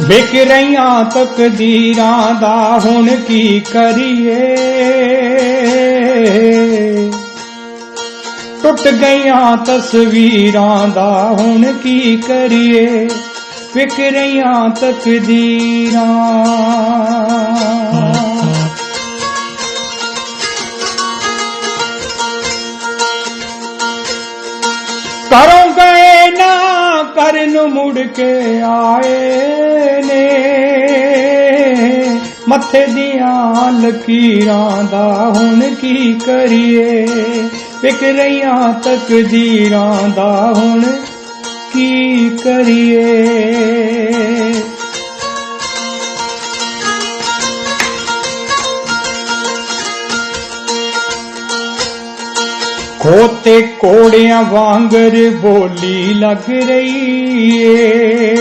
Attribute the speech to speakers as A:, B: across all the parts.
A: ਵਿਕ ਰਹੀਆਂ ਤਕਦੀਰਾਂ ਦਾ ਹੁਣ ਕੀ ਕਰੀਏ? ਟੁੱਟ ਗਈਆਂ ਤਸਵੀਰਾਂ ਦਾ ਹੁਣ ਕੀ ਕਰੀਏ? ਵਿਕ ਰਹੀਆਂ ਤਕਦੀਰਾਂ। ਕਰੋ ਕਰਨ ਮੁੜ ਕੇ ਆਏ ਨੇ। ਮੱਥੇ ਦੀਆਂ ਲਕੀਰਾਂ ਦਾ ਹੁਣ ਕੀ ਕਰੀਏ? ਵਿਕ ਰਹੀਆਂ ਤਕਦੀਰਾਂ ਦਾ ਹੁਣ ਕੀ ਕਰੀਏ? ਖੋਤੇ ਕੋੜਿਆਂ ਵਾਂਗਰ ਬੋਲੀ ਲੱਗ ਰਹੀ ਏ।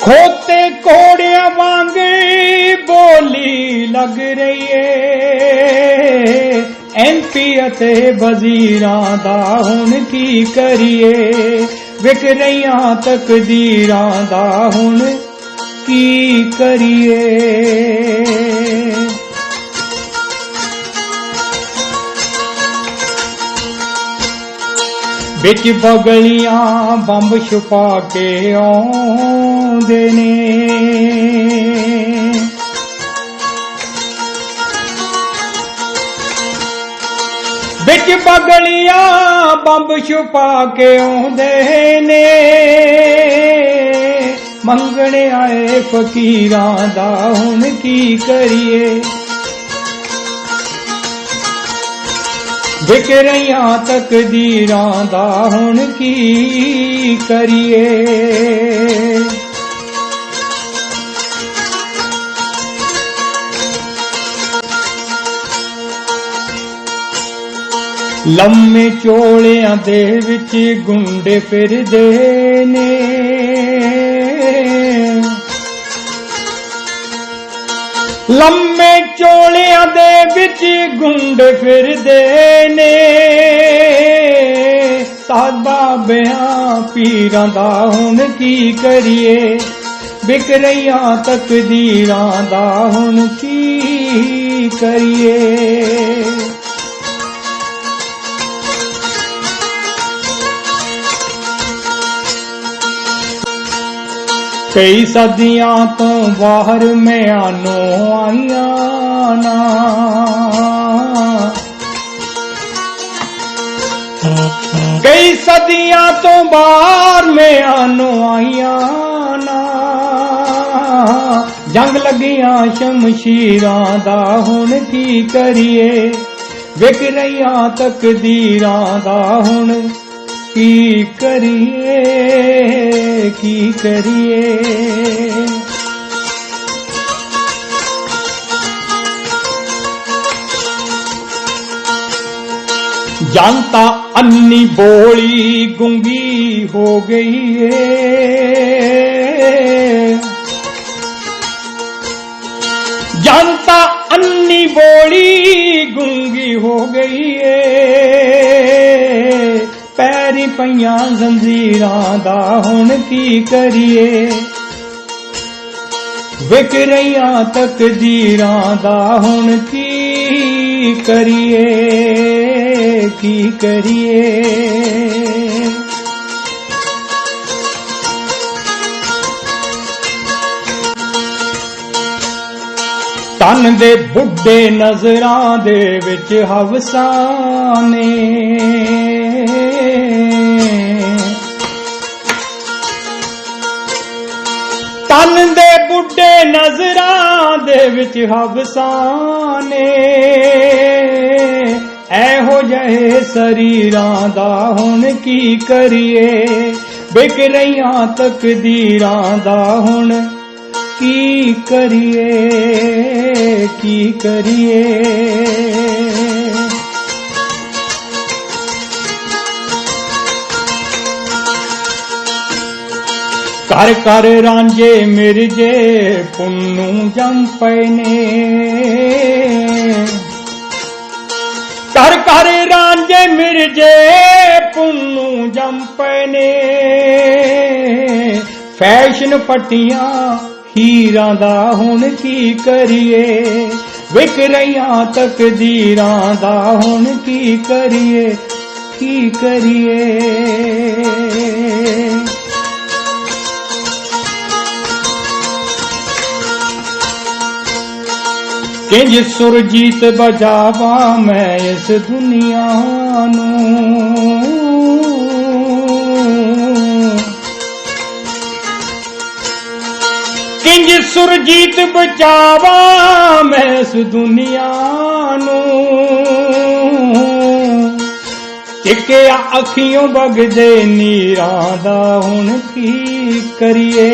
A: ਖੋਤੇ ਕੋੜਿਆਂ ਵਾਂਗਰ ਬੋਲੀ ਲੱਗ ਰਹੀ ਏ। ਐਮਪੀ ਅਤੇ ਵਜ਼ੀਰਾਂ ਦਾ ਹੁਣ ਕੀ ਕਰੀਏ? ਵਿਕ ਰਹੀਆਂ ਤਕਦੀਰਾਂ ਦਾ ਹੁਣ ਕੀ ਕਰੀਏ? ਵਿੱਚ ਬਗਲੀਆਂ ਬੰਬ ਛੁਪਾ ਕੇ ਆਉਂਦੇ ਨੇ। ਵਿੱਚ ਬਗਲੀਆਂ ਬੰਬ ਛੁਪਾ ਕੇ ਆਉਂਦੇ ਨੇ। ਮੰਗਣ ਆਏ ਫਕੀਰਾਂ ਦਾ ਹੁਣ ਕੀ ਕਰੀਏ? ਵਿਕ ਰਹੀਆਂ ਤਕਦੀਰਾਂ ਦਾ ਹੁਣ ਕੀ ਕਰੀਏ? ਲੰਮੇ ਚੋਲਿਆਂ ਦੇ ਵਿੱਚ ਗੁੰਡੇ ਫਿਰਦੇ ਨੇ। ਲੰਮੇ ਚੋਲਿਆਂ ਦੇ ਵਿੱਚ ਗੁੰਡ ਫਿਰਦੇ ਨੇ। ਸਾਦਾ ਬਿਆਂ ਪੀਰਾਂ ਦਾ ਹੁਣ ਕੀ ਕਰੀਏ? ਵਿਕ ਰਹੀਆਂ ਤਕਦੀਰਾਂ ਦਾ ਹੁਣ ਕੀ ਕਰੀਏ? ਕਈ ਸਦੀਆਂ ਤੋਂ ਬਾਹਰ ਮਿਆਨੋਂ ਆਈਆਂ ਨਾ। ਕਈ ਸਦੀਆਂ ਤੋਂ ਬਾਹਰ ਮਿਆਨੋਂ ਆਈਆਂ ਨਾ। ਜੰਗ ਲੱਗੀਆਂ ਸ਼ਮਸ਼ੀਰਾਂ ਦਾ ਹੁਣ ਕੀ ਕਰੀਏ? ਵਿਕ ਰਹੀਆਂ ਤਕਦੀਰਾਂ ਦਾ ਹੁਣ ਕੀ ਕਰੀਏ? ਕੀ ਕਰੀਏ? ਜਨਤਾ ਅੰਨੀ ਬੋਲੀ ਗੁੰਗੀ ਹੋ ਗਈ ਏ। ਜਨਤਾ ਅੰਨੀ ਬੋਲੀ ਗੁੰਗੀ ਹੋ ਗਈ ਏ। ਪੈਰੀ ਪਈਆਂ ਜ਼ੰਜੀਰਾਂ ਦਾ ਹੁਣ ਕੀ ਕਰੀਏ? ਵਿਕ ਰਹੀਆਂ ਤਕਦੀਰਾਂ ਦਾ ਹੁਣ ਕੀ ਕਰੀਏ? ਕੀ ਕਰੀਏ? ਤਨ ਦੇ ਬੁੱਢੇ ਨਜ਼ਰਾਂ ਦੇ ਵਿੱਚ ਹਵਸਾਂ ਨੇ ਤਨ ਦੇ ਬੁੱਢੇ ਨਜ਼ਰਾਂ ਦੇ ਵਿੱਚ ਹਵਸਾਂ ਨੇ ਐਹੋ ਜਿਹੇ ਸਰੀਰਾਂ ਦਾ ਹੁਣ ਕੀ ਕਰੀਏ? ਵਿਕ ਰਹੀਆਂ ਤਕਦੀਰਾਂ ਦਾ ਹੁਣ ਕੀ ਕਰੀਏ? ਕੀ ਕਰੀਏ? ਕਰ ਕਰ ਰਾਂਝੇ ਮਿਰਜੇ ਪੁੰਨੂ ਜੰਮ ਪਏ ਨੇ ਘਰ ਘਰ ਰਾਂਝੇ ਮਿਰਜੇ ਪੁੰਨੂ ਜੰਪੇ ਨੇ ਫੈਸ਼ਨ ਪੱਟੀਆਂ ਹੀਰਾਂ ਦਾ ਹੁਣ ਕੀ ਕਰੀਏ? ਵਿਕ ਰਹੀਆਂ ਤਕਦੀਰਾਂ ਦਾ ਹੁਣ ਕੀ ਕਰੀਏ? ਕੀ ਕਰੀਏ? ਕਿੰਜ ਸੁਰਜੀਤ ਬਜਾਵਾਂ ਮੈਂ ਇਸ ਦੁਨੀਆ ਨੂੰ? ਕਿੰਜ ਸੁਰਜੀਤ ਬਚਾਵਾ, ਮੈਂ ਇਸ ਦੁਨੀਆ ਨੂੰ। ਟਿਕਿਆ ਅੱਖੀਆਂ ਵਗਦੇ ਨੀਰਾਂ ਦਾ, ਹੁਣ ਕੀ ਕਰੀਏ?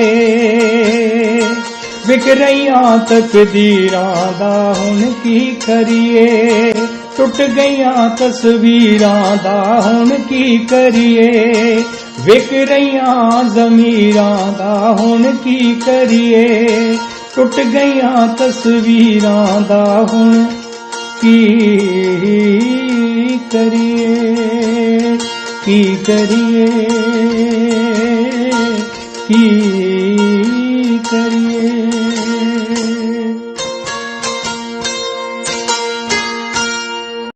A: ਵਿਕ ਰਹੀਆਂ ਤਕਦੀਰਾਂ ਦਾ, ਹੁਣ ਕੀ ਕਰੀਏ? ਟੁੱਟ ਗਈਆਂ ਤਸਵੀਰਾਂ ਦਾ, ਹੁਣ ਕੀ ਕਰੀਏ? ਵਿਕ ਰਹੀਆਂ ਜ਼ਮੀਰਾਂ ਦਾ ਹੁਣ ਕੀ ਕਰੀਏ? ਟੁੱਟ ਗਈਆਂ ਤਸਵੀਰਾਂ ਦਾ ਹੁਣ ਕੀ ਕਰੀਏ? ਕੀ ਕਰੀਏ? ਕੀ